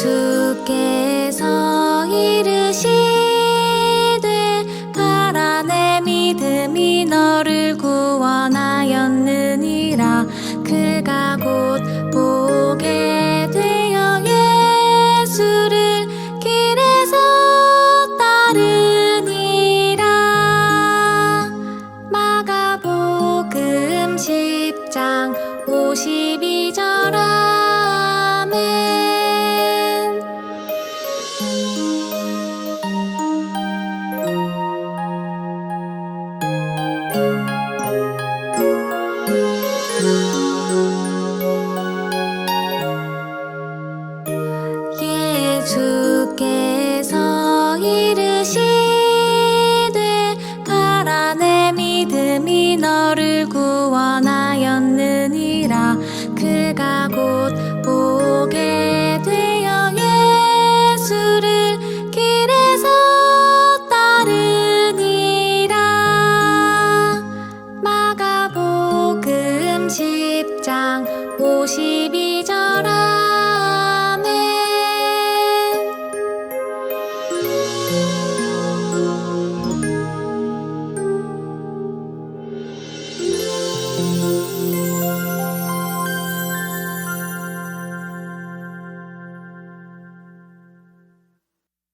예수께서 이르시되 가라 내 믿음이 너를 구원하였느니라. 그가 곧 보게 되어 예수를 길에서 따르니라. 마가복음 10장 52 예수께서 이르시되 가라 내 믿음이 너를 구원하였느니라. 그가 곧 보게 되어 예수를 길에서 따르니라. 마가복음 10장 52